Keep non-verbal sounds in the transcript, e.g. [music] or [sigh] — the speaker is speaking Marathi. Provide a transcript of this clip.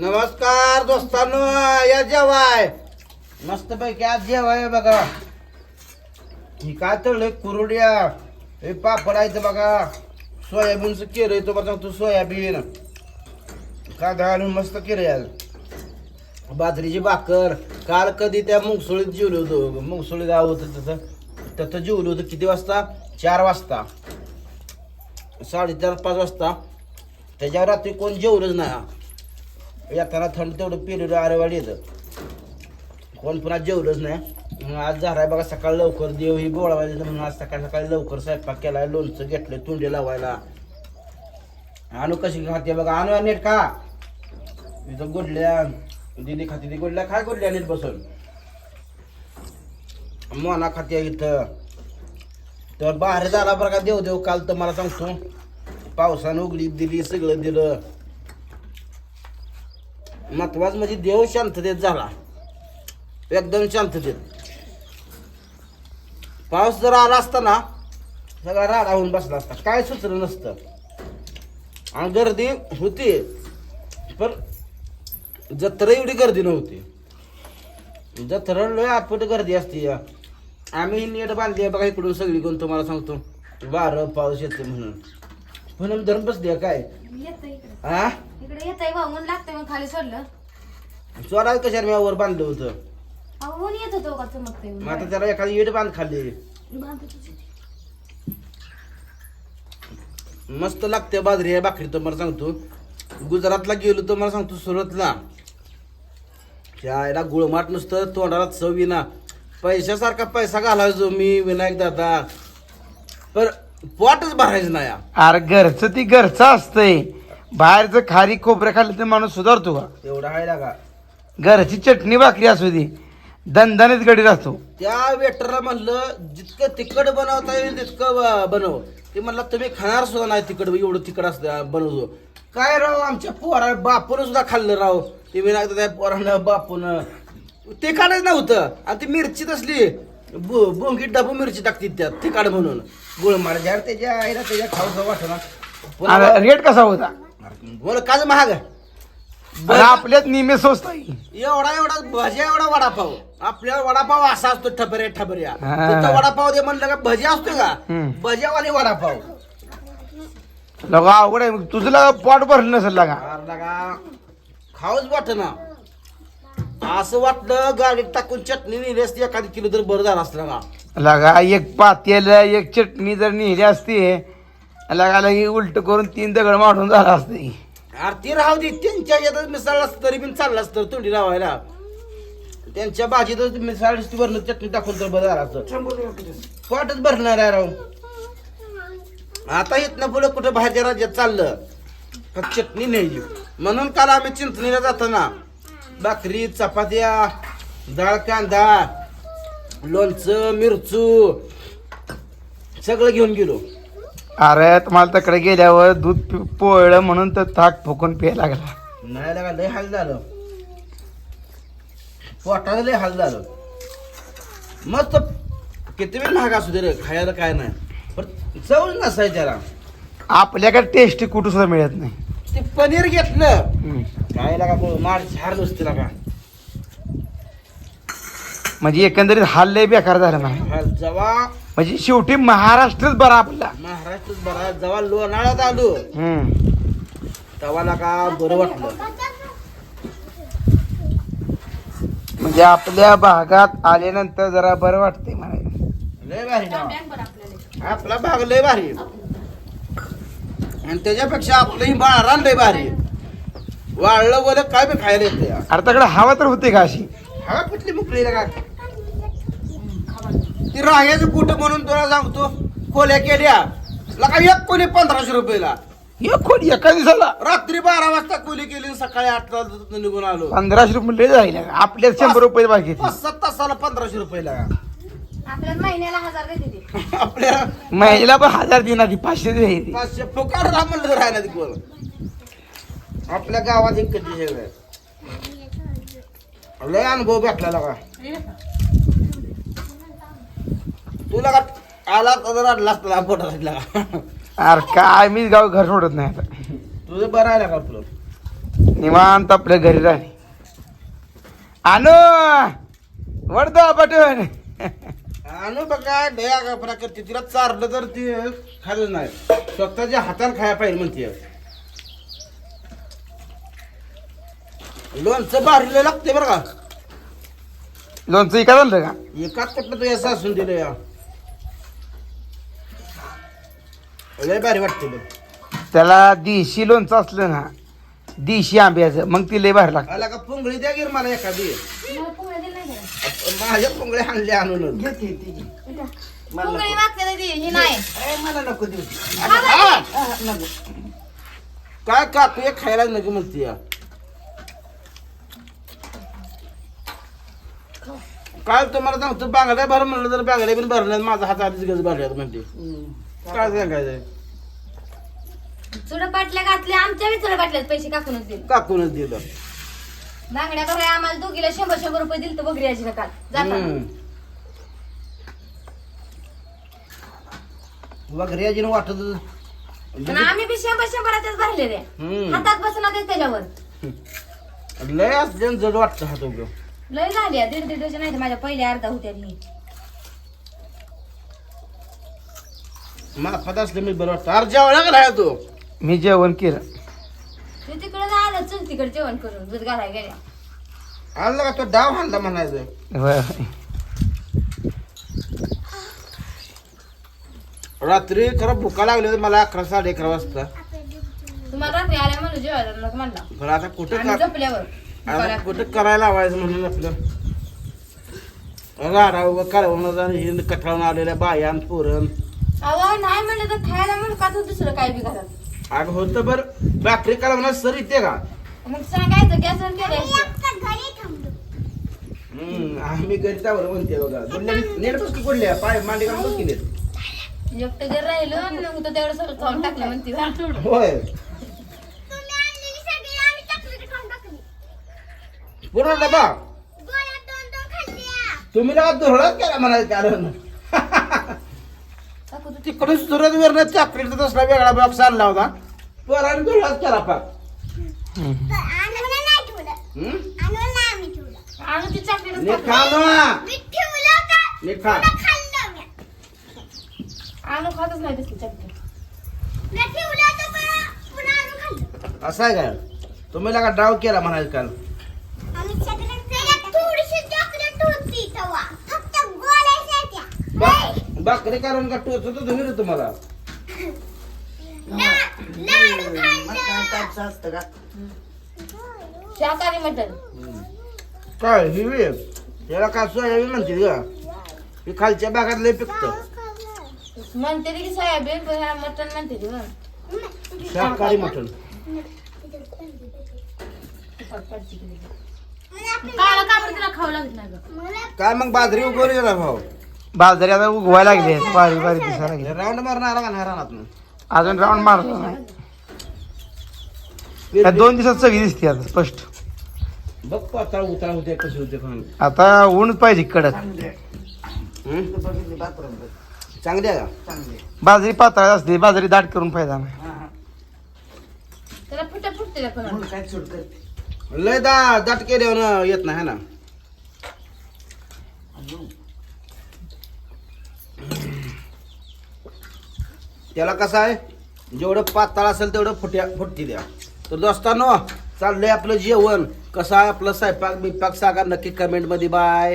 नमस्कार दोस्तांनो या जेवाय. मस्त पैकी आज जेवाय बघा. ही काय तळलंय? कुरुड्या. हे पापड आहे बघा. सोयाबीनचं केरं येतो बघा तू सोयाबीन. कांदा घालून मस्त केर आज बाजरीची भाकर. काल कधी त्या मुंगसुळीत जेवलो होतो. मुंगसुळी गाव होतं तिथं. तिथं जेवलो होतं किती वाजता? चार वाजता. साडेचार पाच वाजता. त्याच्यावर रात्री कोण जेवलंच नाही. येताना थंड तेवढं पिरियड आरेवाडी येतं. कोण पुन्हा जेवलंच नाही. आज झालाय बघा सकाळ लवकर देव ही गोळावायला म्हणून आज सकाळी सकाळी लवकर स्वयंपाक केला लोणचं घेतलं तुंडे लावायला. आणू कशी खाते बघा. आणू नीट का इथं गोडल्या दिदी खाते ती गोडल्या. काय गोडल्या नीट बसून. मोना खाते इथं. तर बाहेर झाला बरं का देव देव काल तर मला सांगतो. पावसानं उघडी दिली सगळं दिलं. महत्वाचं म्हणजे देव शांततेत झाला. एकदम शांततेत. पाऊस जर आला असता ना सगळा राडा होऊन बसला असता. काय सुचलं नसतं. आणि गर्दी होती. पण जत्रा एवढी गर्दी नव्हती. जत्रा लय आपट गर्दी असते. या आम्ही नेट बांधली आहे बघा इकडून सगळी कोण तुम्हाला सांगतो. वारं पाऊस येते म्हणून. म्हणून धरून बसली काय? हा इकडे येत आहे भाऊ म्हणून लागतंय मग खाली सोडलं. मी वर बांधलं होतं. अहो ऊन येत होतो का चमकतंय मग आता त्याला एखादी येड बांध खाल्ली मस्त लागते बाजरी आहे भाकरी तर मला सांगतो. गुजरातला गेलो तर मला सांगतो सुरतला. त्याला गुळमाट नुसतं तोंडाला चव ना पैशासारखा पैसा घालायचो मी विनायक दादा. पण पोटच भरायचं नाही. अरे घरचं ती घरचं असतंय. बाहेरचं खारी खोबरं खाल्लं तर माणूस सुधारतो का? एवढा आहे का घरची चटणी भाकरी असू दे दणदणीत गडी राहतो त्या वेटरला म्हणलं जितकं तिखट बनवता येईल तितकं ब- बनव. ते म्हणलं तुम्ही खाणार सुद्धा नाही तिखट एवढं तिखट असतं बनवतो काय राव आमच्या पोरा बापून सुद्धा खाल्लं राव. ते विनायक त्या पोरानं बापून. ते काढच नव्हतं. आणि ती मिरची तसली बो- बोंगी डबू मिरची टाकतील त्यात तिखट म्हणून. गुळ अरे त्याच्या आईला त्याच्या खाऊचा वाटना अरे रेट कसा होता? बोल काय महाग? अरे आपल्यात निमे स्वस्त आहे. एवढा एवढा भज्या एवढा वडापाव. आपल्या वडापाव असा असतो ठबऱ्या ठबऱ्या हा. तिथं वडापाव दे म्हणलं का भजी असतो का? हम्म. भज्यावाले वडापाव. लगा अवघड आहे. तुझं लगा पोट भरलं नसेल लागा. लगा खाऊच वाट ना. असं वाटलं गाडीत टाकून चटणी नेली असती एखादी किलो तर बरं झालं असतं का लगा एक पातेल एक चटणी जर नेली असती लगा लगी उलट करून तीन दगड मारून झाला असते. अरे ती राहू दे त्यांच्या याच्यात मिसळलं असतं तरी पण चाललं असतं तोंडी लावायला. त्यांच्या भाजीतच मिसळ वरण चटणी टाकून तर बरं झालं असतं. पोटच भरणार आहे राव. आता इथनं पुढे कुठं बाहेरच्या राज्यात चाललं चटणी न्यायची म्हणून काल आम्ही चिंचणीला जाताना भाकरी चपात्या डाळ कांदा लोणचं मिरचू सगळं घेऊन गेलो. अरे तुम्हाला तकडे गेल्यावर दूध पि- पोळलं म्हणून तर थाक फुकून प्यायला लागला. नाही लागा लय हाल झालं. पोटाला लय हाल झालं. मस्त किती वेळ महाग असू दे रे खायला काय नाही. पण चव नसाय त्याला आपल्याकडे टेस्टी कुठं सुद्धा मिळत नाही. ते पनीर घेतलं. हम्म. काय लागा माड झाड नुसते लागा म्हणजे एकंदरीत हाल लय बेकार झाला ना हा, जेव्हा म्हणजे शेवटी महाराष्ट्रच बरा आपला. महाराष्ट्रात बरा. जेव्हा लोणाळ्यात आलो हम्म. तेव्हा लागा बरं वाटलं? म्हणजे आपल्या भागात आल्यानंतर जरा बरं वाटतंय म्हणायला. लय भारी ना. आपला भाग लय भारी. आणि त्याच्यापेक्षा आपलंही बाळरान लय भारी. वाळलं बोल काय बी खायला येते अरे तकडे हवा तर होते का अशी? हवा कुठली मुकली का ती राहायचं कुठं म्हणून तुला सांगतो? खोल्या केल्या. लका एक कोणी पंधराशे रुपयाला. एक कोण एका दिवसाला? रात्री बारा वाजता कोली केली आणि सकाळी आठ वाजता निघून आलो. पंधराशे रुपये लय जाईल आपल्या शंभर रुपये बाकी पाच सात तासाला पंधराशे रुपयाला. आपल्याला महिन्याला हजार देते ते. [laughs] आपल्या महिला पण हजार देणार ती पाचशे द्यायची पाचशे. फुकाट राहा म्हणलं तर राहणार कोण? आपल्या गावात एक कधी सगळं लय अनुभव भेटला का तुला का आला तर रडला असता पोटाला का? अरे काय मी गाव घर सोडत नाही आता. तुझं बरं आहे ना का तुला निवांत आपल्या घरी राहणे आणू वडतो पटवून आणू बघा दया का करते तिला चारलं तर ती खाल्लं नाही. स्वतःच्या हाताने खायला पाहिजे म्हणते. लोणचं बारीला लागते बरं का. लोणचं इका झालं का? एकाच कुठलं तुझ्या सासून दिलं या लय भारी वाटते बघ. त्याला देशी लोणचं असलं ना देशी आंब्याचं मग ती लय बाहेर लागतं. आला का पुंगळी द्या गिर मला एखादी. मला पोळ्या दिल्या नाही. का? माझ्या पुंगळी आणली आणून. इथं. पोळी मागते ती ही नाही. हा. काय काकू एक खायला नको म्हणते या. काय तुम्हाला सांगतो बांगड्या भर म्हणलं तर बांगड्या पण भरल्या माझा हात आधीच गज भरल्यात म्हणते काय सांगायचं चुड पाटल्या घातल्या आमच्या बी चुड पाटल्यात पैसे काकूनच दिले. काकूनच दिलं. बांगड्या बघा आम्हाला दोघीला शंभर शंभर रुपये दिले तर बघ याची काल जाताना. वगैरे वाटत पण आम्ही बी शंभर शंभराच्याच भरले रे हम्म. हातात बसून होते त्याच्यावर. लय असल्यानं जड वाटतं हात उभं लय झाली. दीड दीड डझन नाही तर माझ्या पहिल्या अर्धा होत्या ही माफत असलं मी बरं वाटतं अरे का तू. मी जेवण केलं. ते तिकडे आलं चल तिकडे जेवण करून दूध घालायला गेल्या. आणलं का तो डाव हाणला म्हणायचं? होय. रात्री खरं भुका लागली होती मला अकरा साडे अकरा वाजता. तुम्हाला रात्री आल्या म्हणून जेवायला नको म्हणला. पण आता कुठं आणि का- झोपल्यावर आता कुठं करायला लावायचं म्हणून आपलं? राडा उभं करवणं आणि कठाळून आलेल्या बायान पोरण अहो नाही म्हणलं तर खायला म्हणून का तू दुसरं काय बी अगं होतं बरं. भाकरी करवणार सर येते का? मग सांगायचं गॅसवर केलं हम्म, आम्ही घरी त्यावर म्हणते बघा. गुडल्या नेट कुडल्या पाय मांडी काढून बसकी नेट. एकटं जर राहिलं आणि मग तर तेवढं सगळं खाऊन टाकलं म्हणते बा. होय. पूर्ण डबा तुम्ही ना धुरळाच केला म्हणायचं कारण काकू तू तिकडून सुरत वरण चॉकलेटचा तसला वेगळा बॉक्स आणला होता. पोराने धुरळाच केला पाक ती चॉकलेट खातच नाही तसली चॉकलेट. असं आहे काय? तुम्ही लगा डाव केला म्हणायचं काल. भाकरी कारण का टोचत होतं मी तुम्हाला शाकाहारी मटन काय ही वे याला काय सोयाबीन म्हणते का ही खालच्या भागात लय पिकतं. म्हणते की सोयाबीन पण ह्याला मटन म्हणते ती. शाकाहारी मटण. काळा कापड तिला खाऊ लागत नाही गं. काय मग बाजरी उगवली गेला भाऊ बाजरी आता उगवायला लागली. बारीक बारीक दिसायला लागली. राऊंड मारणार आला का नाही रानात अजून राऊंड मारला नाही. या दोन दिवसात सगळी दिसते आता स्पष्ट. बघ पाताळ उताळ होते कशी होते आता ऊनच पाहिजे कडक? चांगली आहे का? बाजरी पातळ असते बाजरी दाट करून फायदा नाही त्याला फुट्या फुटते पण लय दा दाट केल्यावर येत नाही है ना? त्याला कसं आहे? जेवढं पातळ असेल तेवढं फुट्या फुटती द्या. तर दोस्तांनो चाललंय आपलं जेवण. कसं आहे आपलं स्वयंपाक बिपाक सांगा नक्की कमेंटमध्ये बाय